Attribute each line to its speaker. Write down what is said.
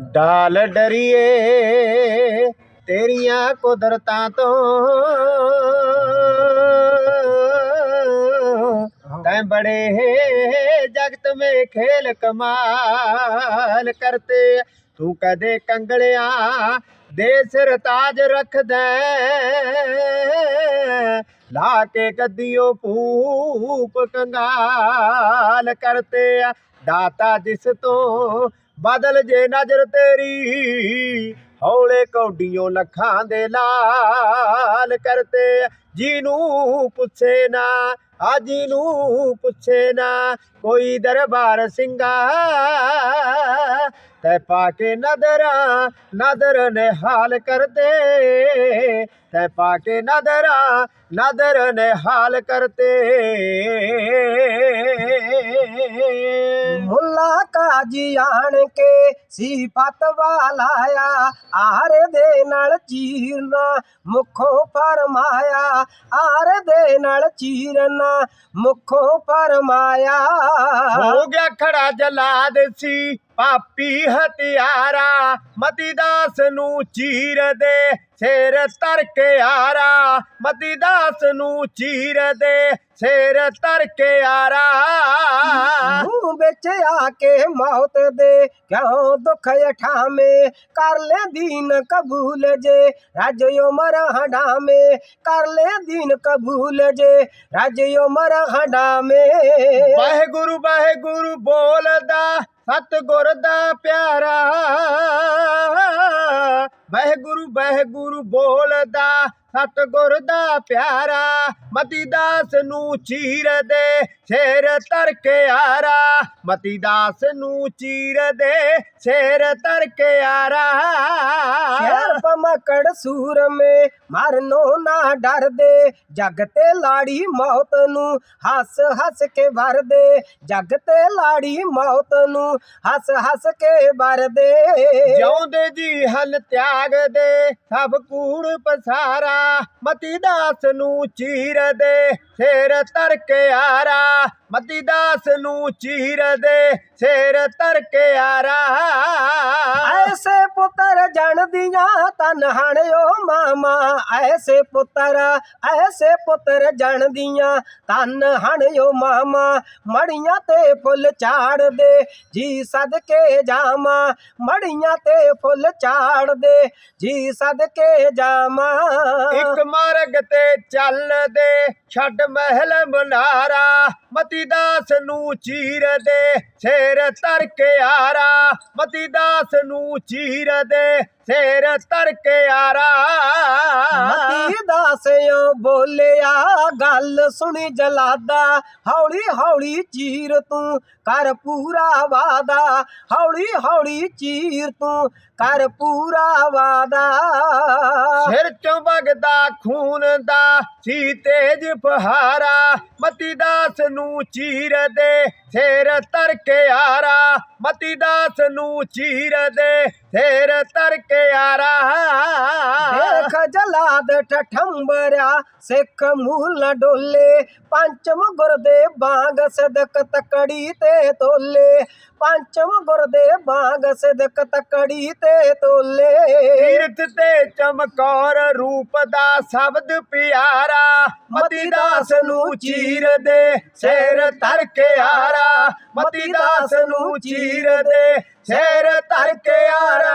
Speaker 1: ਡਾਲ ਡਰੀਏ ਤੇਰੀਆਂ ਕੁਦਰਤਾਂ ਤੋਂ। ਤੈਂ ਬੜੇ ਜਗਤ ਮੇ ਖੇਲ ਕਮਾਲ ਕਰਤੇ। ਤੂੰ ਕਦੇ ਕੰਗਲਿਆਂ ਦੇ ਸਿਰ ਤਾਜ ਰੱਖਦਾ। ਲਾ ਕੇ ਗੱਦੀਓ ਭੂਪ ਕੰਗਾਲ ਕਰਤੇ। ਦਾਤਾ ਜਿਸ ਤੋਂ ਬਦਲ ਜੇ ਨਜ਼ਰ ਤੇਰੀ, ਹੌਲੇ ਕੌਡੀਆਂ ਲੱਖਾਂ ਦੇ ਲਾਲ ਕਰਤੇ। ਜਿਹਨੂੰ ਪੁੱਛੇ ਨਾ ਆ ਨੂੰ ਪੁੱਛੇ ਨਾ, ਕੋਈ ਦਰਬਾਰ ਸਿੰਘਾ। ਤੈ ਪਾ ਕੇ ਨਦਰਾਂ ਨਦਰ ਨੇ ਹਾਲ ਕਰਦੇ ਤੈ ਪਾ ਕੇ ਨਦਰਾਂ ਨਦਰ ਨੇ ਹਾਲ ਕਰਤੇ।
Speaker 2: ਮੁੱਲਾ ਆਣ ਕੇ ਸੀ ਫਤਵਾ ਲਾਇਆ ਆਰੇ ਦੇ ਨਾਲ ਚੀਰਨਾ ਮੁਖੋਂ ਫਰਮਾਇਆ। ਆਰੇ ਦੇ ਨਾਲ ਚੀਰਨਾ ਮੁਖੋਂ ਫਰਮਾਇਆ।
Speaker 1: ਹੋ ਗਿਆ ਖੜਾ ਜਲਾਦ ਸੀ ਪਾਪੀ ਹਥਿਆਰਾ। ਮਤੀ ਦਾਸ ਨੂੰ ਚੀਰ ਦੇ ਸਿਰ ਤਰ ਕੇ ਆਰਾ। ਮਤੀ ਦਾਸ ਨੂੰ ਚੀਰ ਦੇ ਸਿਰ ਤਰ ਕੇ ਆਰਾ।
Speaker 2: ਮੂੰਹ ਵਿੱਚ ਆ ਕੇ ਮੌਤ ਦੇ ਕਿਉਂ ਦੁੱਖ ਉਠਾਵੇਂ? ਕਰ ਲੈ ਦੀਨ ਕਬੂਲ ਜੇ ਰਾਜ ਉਮਰ ਹਡਾਵੇਂ। ਕਰ ਲੈ ਦੀਨ ਕਬੂਲ ਜੇ ਰਾਜ ਉਮਰ ਹਡਾਵੇਂ।
Speaker 1: ਵਾਹਿਗੁਰੂ ਵਾਹਿਗੁਰੂ ਬੋਲਦਾ ਸਤਿਗੁਰ ਦਾ ਪਿਆਰਾ। ਵਾਹਿਗੁਰੂ ਵਾਹਿਗੁਰੂ ਬੋਲਦਾ ਸਤਿਗੁਰ ਦਾ ਪਿਆਰਾ ਮਤੀ ਦਾਸ ਨੂੰ ਚੀਰ ਦੇ ਸ਼ੇਰ ਤਰ ਕੇ ਆਰਾ। ਮਤੀ ਦਾਸ ਨੂੰ ਚੀਰ ਦੇ ਸ਼ੇਰ ਤਰ ਕੇ ਆਰਾ।
Speaker 2: ਸ਼ਹਿਰ ਪਮਕੜ ਸੂਰ ਮੇ ਮਰਨੋ ਨਾ ਡਰਦੇ। ਜਗ ਤੇ ਲਾੜੀ ਮੌਤ ਨੂੰ ਹੱਸ ਹੱਸ ਕੇ ਵਰਦੇ। ਜਗ ਤੇ ਲਾੜੀ ਮੌਤ ਨੂੰ ਹੱਸ ਹੱਸ ਕੇ ਵਰਦੇ।
Speaker 1: ਜਿਉਂਦੇ ਜੀ ਹਲ ਤਿਆਗ ਦੇ ਸਭ ਕੂੜ ਪਸਾਰਾ। ਮਤੀ ਦਾਸ ਨੂੰ ਚੀਰ ਦੇ ਸਿਰ ਤਰ ਕੇ ਆਰਾ। ਮਤੀ ਦਾਸ ਨੂੰ ਚੀਰ ਦੇ ਸ਼ੇਰ ਤਰ ਕੇ ਆਰਾ।
Speaker 2: ਐਸੇ ਪੁੱਤਰ ਜਣਦੀਆਂ ਤਨ ਹਣਿਓ ਮਾਮਾ। ਐਸੇ ਪੁੱਤਰ ਐਸੇ ਪੁੱਤਰ ਜਣਦੀਆਂ ਤਨ ਹਣਿਓ ਮਾਮਾ। ਮੜੀਆਂ ਤੇ ਫੁੱਲ ਚਾੜ ਦੇ ਜੀ ਸਦਕੇ ਜਾਮਾ ਮੜੀਆਂ ਤੇ ਫੁੱਲ ਚਾੜ ਦੇ ਜੀ ਸਦਕੇ ਜਾਮਾ
Speaker 1: ਇੱਕ ਮਾਰਗ ਤੇ ਚੱਲਦੇ ਛੱਡ ਮਹਿਲ ਬਨਾਰਾ ਮਤੀ ਦਾਸ ਨੂੰ ਚੀਰ ਦੇ ਸਿਰ ਤਰ ਕੇ ਆਰਾ ਮਤੀ ਦਾਸ ਨੂੰ ਚੀਰ ਦੇ ਸ਼ੇਰ ਤਰ ਕੇ ਆਰਾ।
Speaker 2: ਮਤੀ ਦਾਸਿਓ ਬੋਲਿਆ ਗੱਲ ਸੁਣੀ ਜਲਾਦਾ ਹੌਲੀ ਹੌਲੀ ਚੀਰ ਤੂੰ ਕਰ ਪੂਰਾ ਵਾਦਾ ਹੌਲੀ ਹੌਲੀ ਚੀਰ ਤੂੰ ਕਰ ਪੂਰਾ ਵਾਦਾ।
Speaker 1: ਸਿਰ ਚੋਂ ਵਗਦਾ ਖੂਨ ਦਾ ਸੀ ਤੇਜ ਫਹਾਰਾ ਮਤੀ ਦਾਸ ਨੂੰ ਚੀਰ ਦੇ ਸ਼ੇਰ ਤਰ ਕੇ ਆਰਾ ਮਤੀ ਦਾਸ ਨੂੰ ਚੀਰ ਦੇ। ਸ਼ੇਰ ਤਰ ਕੇ ਆਰਾ
Speaker 2: ਦੇਖ ਜਲਾਦ ਠਠੰਬਰਿਆ ਸਿੱਖ ਮੂਲ ਡੋਲੇ। ਪੰਚਮ ਗੁਰ ਦੇ ਬਾਗ ਸਦਕ ਤਕੜੀ ਤੇ ਤੋਲੇ। ਪੰਚਮ ਗੁਰ ਦੇ ਬਾਗ ਸਦਕ ਤਕੜੀ ਤੇ ਤੋਲੇ।
Speaker 1: ਤੀਰਥ ਤੇ ਚਮਕੌਰ ਰੂਪ ਦਾ ਸ਼ਬਦ ਪਿਆਰਾ। ਮਤੀ ਦਾਸ ਨੂੰ ਚੀਰ ਦੇ, ਸ਼ੇਰ ਤਰ ਕੇ ਆਰਾ। ਮਤੀ ਦਾਸ ਨੂੰ ਚੀਰ ਦੇ, ਸ਼ੇਰ ਤਰ ਕੇ ਆਰਾ।